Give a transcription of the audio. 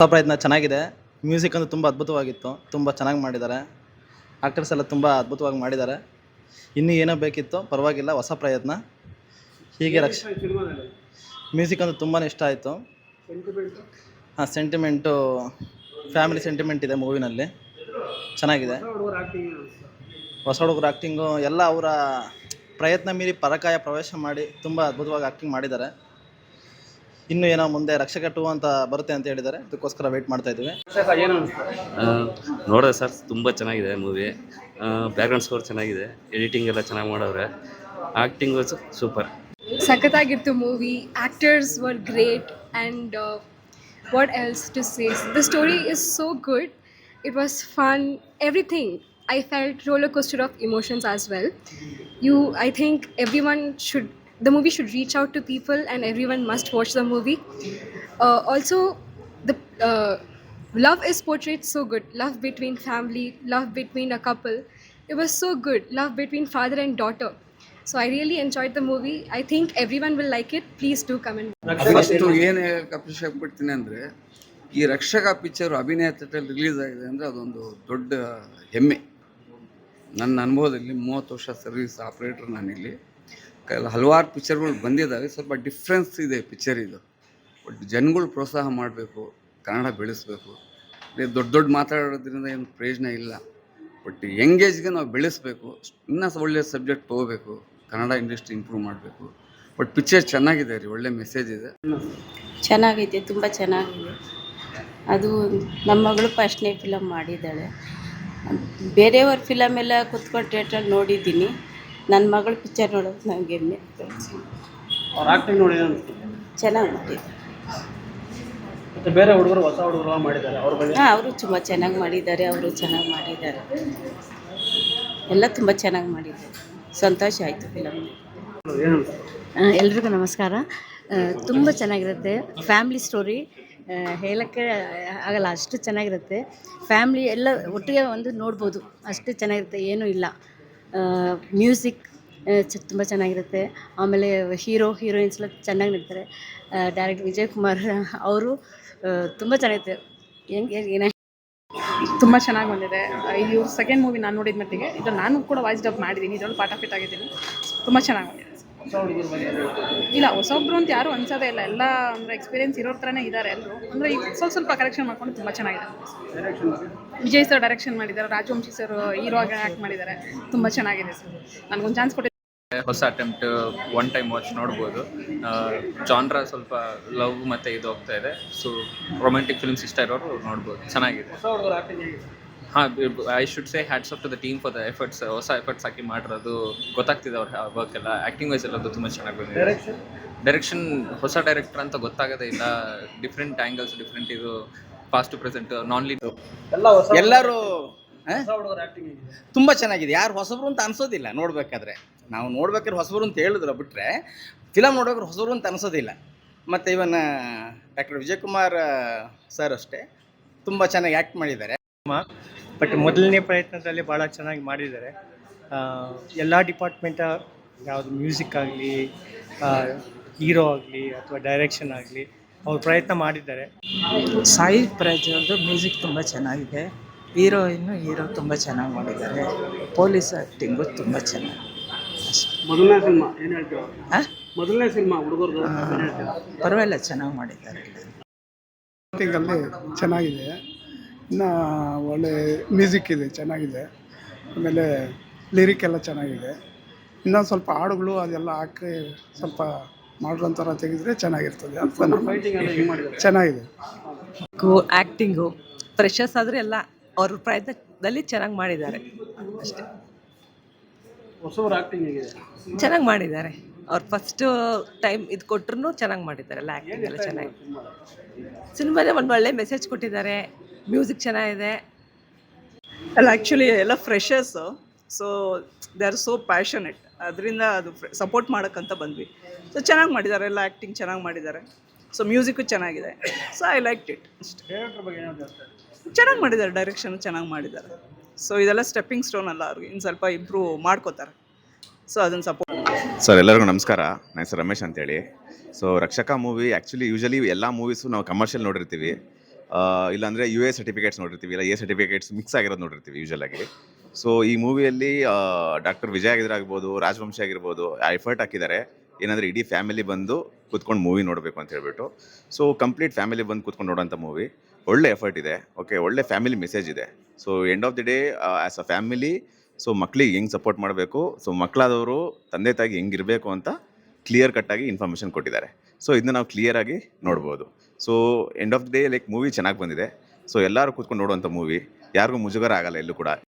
ಹೊಸ ಪ್ರಯತ್ನ ಚೆನ್ನಾಗಿದೆ. ಮ್ಯೂಸಿಕ್ ಅಂತೂ ತುಂಬ ಅದ್ಭುತವಾಗಿತ್ತು. ತುಂಬ ಚೆನ್ನಾಗಿ ಮಾಡಿದ್ದಾರೆ. ಆಕ್ಟರ್ಸ್ ಎಲ್ಲ ತುಂಬ ಅದ್ಭುತವಾಗಿ ಮಾಡಿದ್ದಾರೆ. ಇನ್ನೂ ಏನೋ ಬೇಕಿತ್ತು ಪರವಾಗಿಲ್ಲ ಹೊಸ ಪ್ರಯತ್ನ. ಹೀಗೆ ರಕ್ಷ ಮ್ಯೂಸಿಕ್ ಅಂತೂ ತುಂಬಾ ಇಷ್ಟ ಆಯಿತು. ಹಾಂ ಸೆಂಟಿಮೆಂಟು ಫ್ಯಾಮಿಲಿ ಸೆಂಟಿಮೆಂಟ್ ಇದೆ ಮೂವಿನಲ್ಲಿ ಚೆನ್ನಾಗಿದೆ. ಹೊಸ ಹುಡುಗರು ಆ್ಯಕ್ಟಿಂಗು ಎಲ್ಲ ಅವರ ಪ್ರಯತ್ನ ಮೀರಿ ಪರಕಾಯ ಪ್ರವೇಶ ಮಾಡಿ ತುಂಬ ಅದ್ಭುತವಾಗಿ ಆ್ಯಕ್ಟಿಂಗ್ ಮಾಡಿದ್ದಾರೆ. ಇನ್ನು ಏನೋ ಮುಂದೆ ರಕ್ಷಕ ಟೂ ಅಂತ ಬರುತ್ತೆ ಅಂತ ಹೇಳಿದ್ದಾರೆ. ಅದಕ್ಕೋಸ್ಕರ ವೇಟ್ ಮಾಡ್ತಾ ಇದ್ದೀವಿ. ನೋಡಿದೆ ಸರ್ ತುಂಬ ಚೆನ್ನಾಗಿದೆ ಮೂವಿ ಬ್ಯಾಕ್ಗ್ರೌಂಡ್ ಸ್ಕೋರ್ ಚೆನ್ನಾಗಿದೆ ಎಡಿಟಿಂಗ್ ಎಲ್ಲ ಚೆನ್ನಾಗಿ ಮಾಡವ್ರೆ. Was super ಸಖತ್ತಾಗಿತ್ತು movie actors were great and what else to says the story is so good it was fun everything I felt roller coaster of emotions as well you I think every one should the movie should reach out to people and everyone must watch the movie uh, also the uh, love is portrayed so good love between family love between a couple it was so good love between father and daughter so i really enjoyed the movie i think everyone will like it please do come and first ಏನು appreciate ಪಡ್ತೀನಿ ಅಂದರೆ ಈ ರಕ್ಷಕ picture ಅಭಿನಯ ಥಿಯೇಟ್ರಲ್ಲಿ release ಆಗಿದೆ ಅಂದರೆ ಅದೊಂದು ದೊಡ್ಡ ಹೆಮ್ಮೆ ನನ್ನ ಅನುಭವದಲ್ಲಿ ಮೂವತ್ತು ವರ್ಷ ಸರ್ವಿಸ್ ಆಪ್ರೇಟರ್ ನಾನಿಲ್ಲಿ ಹಲವಾರು ಪಿಕ್ಚರ್ಗಳು ಬಂದಿದ್ದಾವೆ. ಸ್ವಲ್ಪ ಡಿಫ್ರೆನ್ಸ್ ಇದೆ ಪಿಕ್ಚರ್ ಇದು. ಬಟ್ ಜನಗಳು ಪ್ರೋತ್ಸಾಹ ಮಾಡಬೇಕು, ಕನ್ನಡ ಬೆಳೆಸಬೇಕು. ದೊಡ್ಡ ದೊಡ್ಡ ಮಾತಾಡೋದ್ರಿಂದ ಏನು ಪ್ರಯೋಜನ ಇಲ್ಲ. ಬಟ್ ಯಂಗೇಜ್ಗೆ ನಾವು ಬೆಳೆಸಬೇಕು. ಇನ್ನೂ ಒಳ್ಳೆಯ ಸಬ್ಜೆಕ್ಟ್ ತೊಗೋಬೇಕು. ಕನ್ನಡ ಇಂಡಸ್ಟ್ರಿ ಇಂಪ್ರೂವ್ ಮಾಡಬೇಕು. ಬಟ್ ಪಿಕ್ಚರ್ ಚೆನ್ನಾಗಿದೆ ರೀ, ಒಳ್ಳೆ ಮೆಸೇಜ್ ಇದೆ. ಚೆನ್ನಾಗೈತೆ, ತುಂಬ ಚೆನ್ನಾಗಿದೆ. ಅದು ನಮ್ಮ ಮಗಳು ಫಸ್ಟ್ನೇ ಫಿಲಮ್ ಮಾಡಿದ್ದಾಳೆ. ಬೇರೆಯವ್ರ ಫಿಲಮ್ ಎಲ್ಲ ಕುತ್ಕೊಂಡು ಥಿಯೇಟ್ರಲ್ಲಿ ನೋಡಿದ್ದೀನಿ. ನನ್ನ ಮಗಳ ಪಿಕ್ಚರ್ ನೋಡೋದು ನನಗೆ ಹೆಮ್ಮೆ. ಅವ್ರ ಆ್ಯಕ್ಟಿಂಗ್ ನೋಡಿ ಚೆನ್ನಾಗಿ ಮತ್ತು ಬೇರೆ ಹುಡುಗರು ಹೊಸ ಹುಡುಗರು ಮಾಡಿದ್ದಾರೆ ಅವ್ರ ಬಗ್ಗೆ ಹಾಂ ಅವರು ತುಂಬ ಚೆನ್ನಾಗಿ ಮಾಡಿದ್ದಾರೆ ಅವರು ಚೆನ್ನಾಗಿ ಮಾಡಿದ್ದಾರೆ. ಎಲ್ಲ ತುಂಬ ಚೆನ್ನಾಗಿ ಮಾಡಿದ್ದಾರೆ. ಸಂತೋಷ ಆಯಿತು ಫಿಲಮ್ ಏನು ಎಲ್ರಿಗೂ ನಮಸ್ಕಾರ. ತುಂಬ ಚೆನ್ನಾಗಿರುತ್ತೆ. ಫ್ಯಾಮ್ಲಿ ಸ್ಟೋರಿ ಹೇಳೋಕ್ಕೆ ಆಗಲ್ಲ ಅಷ್ಟು ಚೆನ್ನಾಗಿರುತ್ತೆ. ಫ್ಯಾಮ್ಲಿ ಎಲ್ಲ ಒಟ್ಟಿಗೆ ಒಂದು ನೋಡ್ಬೋದು. ಅಷ್ಟು ಚೆನ್ನಾಗಿರುತ್ತೆ ಏನೂ ಇಲ್ಲ. ಮ್ಯೂಸಿಕ್ ತುಂಬ ಚೆನ್ನಾಗಿರುತ್ತೆ. ಆಮೇಲೆ ಹೀರೋ ಹೀರೋಯಿನ್ಸ್ ಎಲ್ಲ ಚೆನ್ನಾಗಿ ನಡೀತಾರೆ. ಡೈರೆಕ್ಟ್ ವಿಜಯ್ ಕುಮಾರ್ ಅವರು ತುಂಬ ಚೆನ್ನಾಗಿರುತ್ತೆ. ಹೆಂಗೆ ಏನ. ತುಂಬ ಚೆನ್ನಾಗಿ ಬಂದಿದೆ. ಇವ್ರ ಸೆಕೆಂಡ್ ಮೂವಿ ನಾನು ನೋಡಿದ ಮಟ್ಟಿಗೆ, ಇದು ನಾನು ಕೂಡ ವಾಯ್ಸ್ ಡಬ್ ಮಾಡಿದ್ದೀನಿ ಇದರಲ್ಲಿ ಪಾಠ ಫಿಟ್ ಆಗಿದ್ದೀನಿ. ತುಂಬ ಚೆನ್ನಾಗಿ ಬಂದಿದೆ. ಇಲ್ಲ ಹೊಸೊಬ್ರು ಅಂತ ಯಾರು ಅನ್ಸೋದೇ ಇಲ್ಲ. ಎಲ್ಲ ಅಂದ್ರೆ ಎಕ್ಸ್ಪೀರಿಯನ್ಸ್ ಇರೋ ಥರನೇ ಇದ್ದಾರೆ ಎಲ್ಲರೂ ಅಂದರೆ ಈಗ ಸ್ವಲ್ಪ ಸ್ವಲ್ಪ ಕರೆಕ್ಷನ್ ಮಾಡ್ಕೊಂಡು ತುಂಬಾ ಚೆನ್ನಾಗಿದೆ. ಡೈರೆಕ್ಷನ್ ವಿಜಯ್ ಸರ್ ಡೈರೆಕ್ಷನ್ ಮಾಡಿದ್ದಾರೆ ರಾಜವಂಶಿ ಸರ್ ಹೀರೋ ಆಗಿ ಆ್ಯಕ್ಟ್ ಮಾಡಿದ್ದಾರೆ. ತುಂಬಾ ಚೆನ್ನಾಗಿದೆ ಸರ್ ನನಗೊಂದು ಚಾನ್ಸ್ ಕೊಟ್ಟಿದ್ದಾರೆ ಹೊಸ ಅಟೆಂಪ್ಟ್ ಒನ್ ಟೈಮ್ ವಾಚ್ ನೋಡ್ಬೋದು. ಜಾನ್ರ ಸ್ವಲ್ಪ ಲವ್ ಮತ್ತೆ ಇದು ಹೋಗ್ತಾ ಇದೆ. ಸೊ ರೊಮ್ಯಾಂಟಿಕ್ ಫಿಲ್ಮ್ಸ್ ಇಷ್ಟ ಇರೋರು ನೋಡ್ಬೋದು. ಚೆನ್ನಾಗಿದೆ. ಹಾಂ I should say hats off to the team for the efforts ಹೊಸ ಎಫರ್ಟ್ಸ್ ಹಾಕಿ ಮಾಡಿರೋದು. ಗೊತ್ತಾಗ್ತಿದೆ ಅವ್ರ ವರ್ಕ್ ಎಲ್ಲ. ಆ್ಯಕ್ಟಿಂಗ್ ವೈಸ್ ಎಲ್ಲ ತುಂಬ ಚೆನ್ನಾಗಿ ಬಂದಿದೆ. ಡೈರೆಕ್ಷನ್ ಹೊಸ ಡೈರೆಕ್ಟರ್ ಅಂತ ಗೊತ್ತಾಗೋದೇ ಇಲ್ಲ. ಡಿಫ್ರೆಂಟ್ ಆ್ಯಂಗಲ್ಸ್ ಡಿಫ್ರೆಂಟ್ ಇದು fast to present non lead ಎಲ್ಲರೂ ತುಂಬ ಚೆನ್ನಾಗಿದೆ. ಯಾರು ಹೊಸಬ್ರು ಅಂತ ಅನ್ಸೋದಿಲ್ಲ ನೋಡ್ಬೇಕಾದ್ರೆ. ನಾವು ನೋಡ್ಬೇಕಾದ್ರೆ ಹೊಸಬ್ರು ಅಂತ ಹೇಳಿದ್ರು ಬಿಟ್ಟರೆ ಫಿಲಮ್ ನೋಡ್ಬೇಕಾದ್ರೆ ಹೊಸಬ್ರು ಅಂತ ಅನ್ಸೋದಿಲ್ಲ. ಮತ್ತು ಇವನ್ ಡಾಕ್ಟರ್ ವಿಜಯಕುಮಾರ್ ಸರ್ ಅಷ್ಟೇ. ತುಂಬ ಚೆನ್ನಾಗಿ ಆ್ಯಕ್ಟ್ ಮಾಡಿದ್ದಾರೆ. ಬಟ್ ಮೊದಲನೇ ಪ್ರಯತ್ನದಲ್ಲಿ ಭಾಳ ಚೆನ್ನಾಗಿ ಮಾಡಿದ್ದಾರೆ. ಎಲ್ಲ ಡಿಪಾರ್ಟ್ಮೆಂಟ ಯಾವುದು ಮ್ಯೂಸಿಕ್ ಆಗಲಿ ಹೀರೋ ಆಗಲಿ ಅಥವಾ ಡೈರೆಕ್ಷನ್ ಆಗಲಿ ಅವ್ರು ಪ್ರಯತ್ನ ಮಾಡಿದ್ದಾರೆ. ಸಾಯಿ ಪ್ರಜ್ವಲ್ದು ಮ್ಯೂಸಿಕ್ ತುಂಬ ಚೆನ್ನಾಗಿದೆ. ಹೀರೋಯಿನ್ನು ಹೀರೋ ತುಂಬ ಚೆನ್ನಾಗಿ ಮಾಡಿದ್ದಾರೆ. ಪೊಲೀಸ್ ಆ್ಯಕ್ಟಿಂಗು ತುಂಬ ಚೆನ್ನಾಗಿ. ಮೊದಲನೇ ಸಿನಿಮಾ ಏನು ಹೇಳ್ತೀರಾ? ಹಾಂ ಮೊದಲನೇ ಸಿನಿಮಾ ಹುಡುಗರು ಪರವಾಗಿಲ್ಲ ಚೆನ್ನಾಗಿ ಮಾಡಿದ್ದಾರೆ. ಅಲ್ಲಿ ಚೆನ್ನಾಗಿದೆ. ಇನ್ನು ಒಳ್ಳೆ ಮ್ಯೂಸಿಕ್ ಇದೆ ಚೆನ್ನಾಗಿದೆ. ಆಮೇಲೆ ಲಿರಿಕ್ ಎಲ್ಲ ಚೆನ್ನಾಗಿದೆ. ಇನ್ನೊಂದು ಸ್ವಲ್ಪ ಹಾಡುಗಳು ಅದೆಲ್ಲ ಹಾಕಿ ಸ್ವಲ್ಪ ಮಾಡ್ರನ್ ಥರ ತೆಗೆದ್ರೆ ಚೆನ್ನಾಗಿರ್ತದೆ ಅಂತ ನಾನು ಚೆನ್ನಾಗಿದೆ. ಆ್ಯಕ್ಟಿಂಗು ಫ್ರೆಶರ್ಸ್ ಆದರೆ ಎಲ್ಲ ಅವ್ರ ಪ್ರಯತ್ನದಲ್ಲಿ ಚೆನ್ನಾಗಿ ಮಾಡಿದ್ದಾರೆ. ಅಷ್ಟೇ. ಆ್ಯಕ್ಟಿಂಗ್ ಚೆನ್ನಾಗಿ ಮಾಡಿದ್ದಾರೆ. ಅವ್ರು ಫಸ್ಟು ಟೈಮ್ ಇದು ಕೊಟ್ಟರು ಚೆನ್ನಾಗಿ ಮಾಡಿದ್ದಾರೆ ಎಲ್ಲ ಆ್ಯಕ್ಟಿಂಗ್ ಎಲ್ಲ ಚೆನ್ನಾಗಿ. ಸಿನಿಮಾನೇ ಒಂದು ಒಳ್ಳೆ ಮೆಸೇಜ್ ಕೊಟ್ಟಿದ್ದಾರೆ. ಮ್ಯೂಸಿಕ್ ಚೆನ್ನಾಗಿದೆ. ಅಲ್ಲ ಆ್ಯಕ್ಚುಲಿ ಎಲ್ಲ freshers so they are so passionate ಅದರಿಂದ ಅದು ಸಪೋರ್ಟ್ ಮಾಡೋಕ್ಕಂತ ಬಂದ್ವಿ. ಸೊ ಚೆನ್ನಾಗಿ ಮಾಡಿದ್ದಾರೆ ಎಲ್ಲ ಆ್ಯಕ್ಟಿಂಗ್ ಚೆನ್ನಾಗಿ ಮಾಡಿದ್ದಾರೆ. ಸೊ ಮ್ಯೂಸಿಕ್ಕು ಚೆನ್ನಾಗಿದೆ. ಸೊ ಐ ಲೈಕ್ ಇಟ್ ಅಷ್ಟೇ. ಡೈರೆಕ್ಟರ್ ಬಗ್ಗೆ ಏನು ಹೇಳ್ತಾರೆ ಚೆನ್ನಾಗಿ ಮಾಡಿದ್ದಾರೆ ಡೈರೆಕ್ಷನ್ ಚೆನ್ನಾಗಿ ಮಾಡಿದ್ದಾರೆ. ಸೊ ಇದೆಲ್ಲ ಸ್ಟೆಪ್ಪಿಂಗ್ ಸ್ಟೋನ್ ಅಲ್ಲ ಅವ್ರಿಗೆ ಇನ್ನು ಸ್ವಲ್ಪ ಇಂಪ್ರೂವ್ ಮಾಡ್ಕೋತಾರೆ. ಸೊ ಅದನ್ನು ಸಪೋರ್ಟ್ ಸರ್ ಎಲ್ಲರಿಗೂ ನಮಸ್ಕಾರ. ನನ್ನ ಹೆಸರು ರಮೇಶ್ ಅಂತೇಳಿ. So Rakshaka movie actually usually ಎಲ್ಲ ಮೂವೀಸು ನಾವು ಕಮರ್ಷಿಯಲ್ ನೋಡಿರ್ತೀವಿ. ಇಲ್ಲಾಂದರೆ ಯು ಎ ಸರ್ಟಿಫಿಕೇಟ್ಸ್ ನೋಡಿರ್ತೀವಿ. ಇಲ್ಲ ಎ ಸರ್ಟಿಫಿಕೇಟ್ಸ್ ಮಿಕ್ಸ್ ಆಗಿರೋದು ನೋಡಿರ್ತೀವಿ ಯೂಶಲಾಗಿ ಸೊ ಈ ಮೂವಿಯಲ್ಲಿ ಡಾಕ್ಟರ್ ವಿಜಯ್ ಆಗಿರ್ಬೋದು ರಾಜವಂಶಿ ಆಗಿರ್ಬೋದು ಎಫರ್ಟ್ ಹಾಕಿದ್ದಾರೆ ಏನಂದ್ರೆ ಇಡೀ ಫ್ಯಾಮಿಲಿ ಬಂದು ಕೂತ್ಕೊಂಡು ಮೂವಿ ನೋಡಬೇಕು ಅಂತ ಹೇಳ್ಬಿಟ್ಟು. ಸೊ ಕಂಪ್ಲೀಟ್ ಫ್ಯಾಮಿಲಿ ಬಂದು ಕೂತ್ಕೊಂಡು ನೋಡೋಂಥ ಮೂವಿ ಒಳ್ಳೆ ಎಫರ್ಟ್ ಇದೆ. ಓಕೆ ಒಳ್ಳೆ ಫ್ಯಾಮಿಲಿ ಮೆಸೇಜ್ ಇದೆ. So end of the day as a family so ಮಕ್ಳಿಗೆ ಹೆಂಗೆ ಸಪೋರ್ಟ್ ಮಾಡಬೇಕು? ಸೊ ಮಕ್ಕಳಾದವರು ತಂದೆ ತಾಯಿಗೆ ಹೆಂಗಿರಬೇಕು ಅಂತ ಕ್ಲಿಯರ್ ಕಟ್ಟಾಗಿ ಇನ್ಫಾರ್ಮೇಷನ್ ಕೊಟ್ಟಿದ್ದಾರೆ. ಸೊ ಇದನ್ನ ನಾವು ಕ್ಲಿಯರಾಗಿ ನೋಡ್ಬೋದು. So end of the day like movie ಚೆನ್ನಾಗಿ ಬಂದಿದೆ. ಸೊ ಎಲ್ಲರೂ ಕೂತ್ಕೊಂಡು ನೋಡುವಂಥ ಮೂವಿ ಯಾರಿಗೂ ಮುಜುಗರ ಆಗಲ್ಲ ಎಲ್ಲೂ ಕೂಡ.